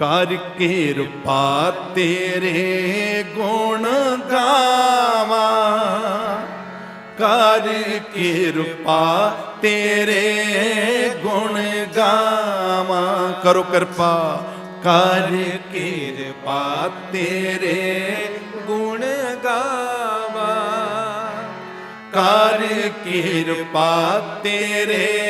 ਕਰ ਕਿਰਪਾ ਤੇਰੇ ਗੁਣ ਗਾਵਾਂ। ਕਰ ਕਿਰਪਾ ਤੇਰੇ ਗੁਣ ਗਾਵਾਂ। ਕਰੋ ਕਿਰਪਾ। ਕਰ ਕਿਰਪਾ ਤੇਰੇ ਗੁਣ ਗਾਵਾ। ਕਰ ਕਿਰਪਾ ਤੇਰੇ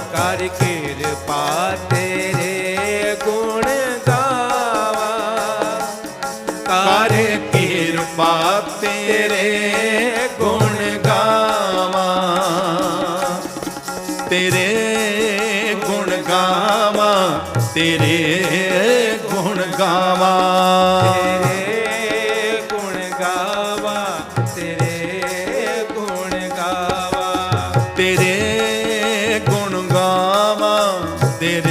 ਕਿਰਪਾ ਤੇਰੇ ਗੁਣ ਗਾਵਾ। ਕਰ ਕਿਰਪਾ ਤੇਰੇ ਗੁਣ ਗਾਵਾਂ। ਤੇਰੇ ਗੁਣ ਗਾਵਾਂ, ਤੇਰੇ ਗੁਣ ਗਾਵਾਂ। ਗਾਵਾਂ ਤੇਰੇ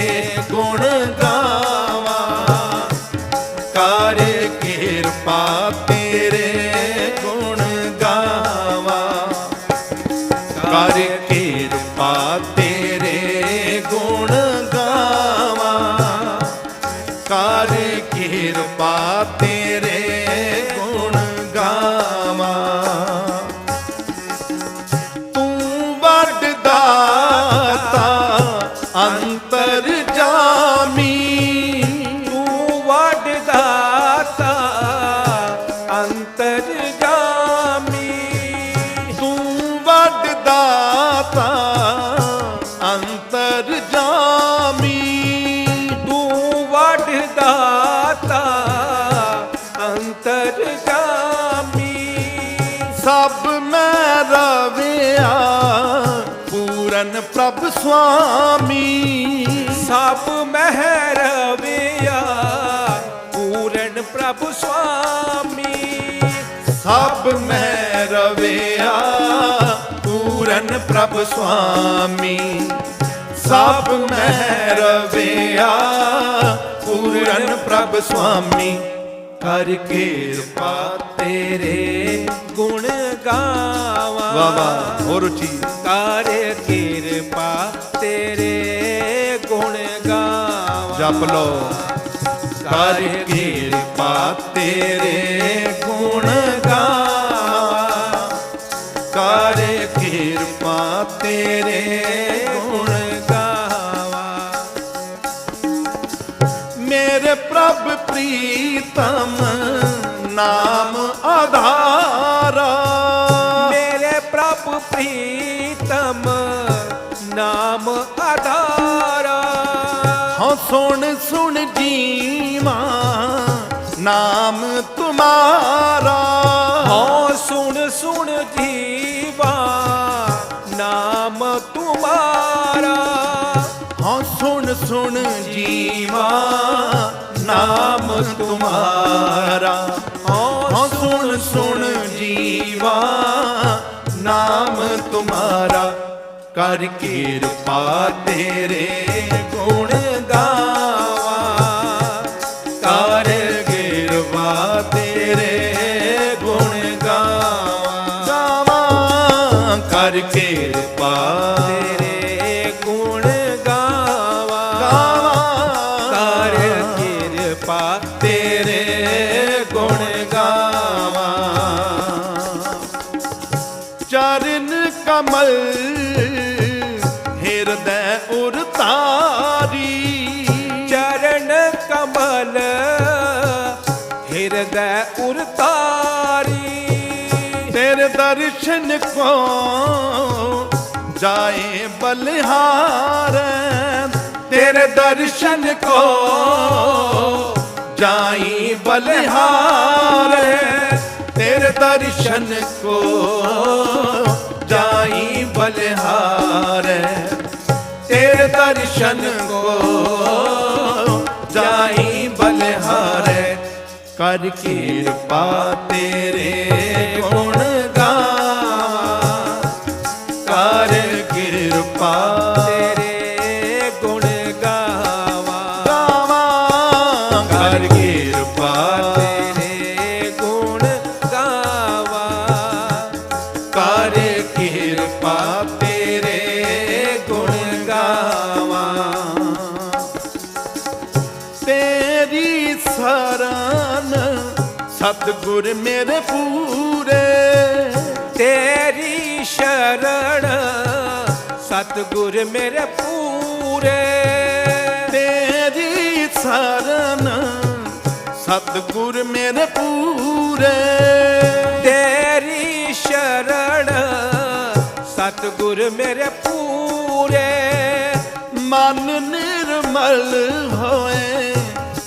ਕਿਰਪਾ ਤੇਰੇ ਗੁਣ ਗਾਵਾਂ। ਤੂੰ ਵੱਡ ਦਾਤਾ ਅੰਤਰ ਜਾਮੀ। ਤੂੰ ਵੱਡ ਦਾਤਾ ਅੰਤਰ ਜਾਮੀ। ਪੂਰਨ ਪ੍ਰਭ ਸੁਆਮੀ। ਸਭ ਮਹਿ ਰਵਿਆ ਪੂਰਨ ਪ੍ਰਭ ਸੁਆਮੀ। ਸਭ ਮੈਂ ਰਵਿਆ ਪੂਰਨ ਪ੍ਰਭ ਸੁਆਮੀ। ਸਭ ਮੈਂ ਰਵਿਆ ਪੂਰਨ ਪ੍ਰਭ ਸੁਆਮੀ। ਕਰ ਕਿਰਪਾ ਤੇਰੇ ਗੁਣ ਗਾਵਾ ਵਾ ਵਾ ਹੋਰ ਉੱਚੀ ਕਰ ਕਿਰਪਾ ਤੇਰੇ ਗੁਣ ਗਾਵਾ। ਜਪ ਲੋ ਕਰ ਕਿਰਪਾ ਤੇਰੇ ਗੁਣ ਗਾਵਾਂ। ਕਰ ਕਿਰਪਾ ਤੇਰੇ ਗੁਣ ਗਾਵਾ। ਮੇਰੇ ਪ੍ਰਭ ਪ੍ਰੀਤਮ ਨਾਮ ਆਧਾਰਾ। ਪ੍ਰਭ ਪ੍ਰੀਤਮ ਨਾਮ ਆਧਾਰਾ। ਹਾਂ ਸੁਣ ਸੁਣ ਜੀਵਾ ਨਾਮ ਤੁਮਾਰਾ ਹਾਂ ਸੁਣ ਸੁਣ ਜੀਵਾ ਨਾਮ ਤੁਮਾਰਾ ਹਾਂ ਸੁਣ ਸੁਣ ਜੀਵਾ ਨਾਮ ਤੁਮਾਰਾ ਹਾਂ ਸੁਣ ਸੁਣ ਜੀਵਾ ਨਾਮ ਤੁਮਾਰਾ ਕਰ ਕਿਰਪਾ ਤੇਰੇ ਗੁਣ ਗਾਵਾ। ਕਰ ਕਿਰਪਾ ਤੇਰੇ ਗੁਣ ਗਾਵਾ। ਗਾਵਾਂ। ਕਰ ਕਿਰਪਾ ਤੇਰੇ ਗੁਣ ਗਾਵਾ। ਗਾਵਾਂ। ਕਰ ਕਿਰਪਾ ਤੇਰੇ ਹਿਰਦੈ ਉਰਤਾਰੀ ਤੇਰੇ। ਦਰਸ਼ਨ ਕੋ ਜਾਏ ਬਲਿਹਾਰ। ਤੇਰੇ ਦਰਸ਼ਨ ਕੋ ਜਾਈ ਬਲਿਹਾਰ। ਤੇਰੇ ਦਰਸ਼ਨ ਕੋ ਜਾਈ ਬਲਿਹਾਰ। ਤੇਰੇ ਦਰਸ਼ਨ ਕੋ ਕਰ ਕਿਰਪਾ ਤੇਰੇ ਗੁਣ ਗਾਵਾਂ ਕਰ ਕਿਰਪਾ ਸਤਿਗੁਰ ਮੇਰੇ ਪੂਰੇ। ਤੇਰੀ ਸ਼ਰਣ ਸਤਿਗੁਰ ਮੇਰੇ ਪੂਰੇ। ਤੇਰੀ ਸਰਨ ਸਤਿਗੁਰ ਮੇਰੇ ਪੂਰੇ। ਤੇਰੀ ਸ਼ਰਣ ਸਤਿਗੁਰ ਮੇਰੇ ਪੂਰੇ। ਮਨ ਨਿਰਮਲ ਹੋਏ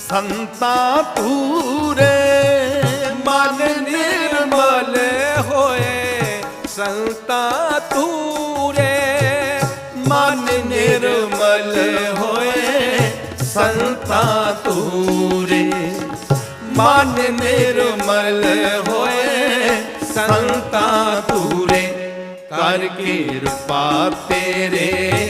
ਸੰਤਾ ਤੂਰੇ ਮਨ ਨਿਰਮਲ ਹੋਏ, ਸੰਤਾ ਤੂਰੇ। ਮਨ ਨਿਰਮਲ ਹੋਏ, ਸੰਤਾ ਤੂਰੇ। ਮਨ ਨਿਰਮਲ ਹੋਏ, ਸੰਤਾ ਤੂਰੇ। ਕਰ ਕਿਰਪਾ ਤੇਰੇ।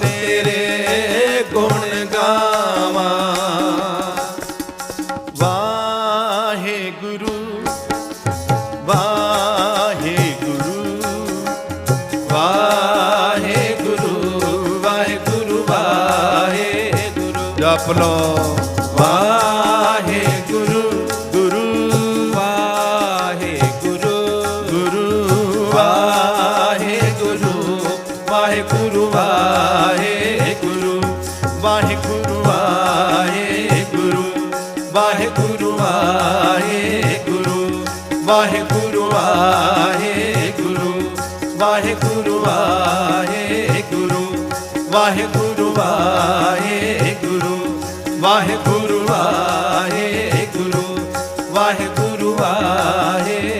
ਤੇਰੇ ਗੁਣ ਗਾਵਾਂ। ਵਾਹਿਗੁਰੂ ਵਾਹਿਗੁਰੂ ਵਾਹਿਗੁਰੂ ਵਾਹਿਗੁਰੂ ਵਾਹਿਗੁਰੂ। ਜਪ ਲੋ ਵਾਹਿਗੁਰੂ ਵਾਹਿਗੁਰੂ ਵਾਹਿਗੁਰੂ ਵਾਹਿਗੁਰੂ ਵਾਹਿਗੁਰੂ ਵਾਹਿਗੁਰੂ ਵਾਹਿਗੁਰੂ ਵਾਹਿਗੁਰੂ ਵਾਹਿਗੁਰੂ ਵਾਹਿਗੁਰੂ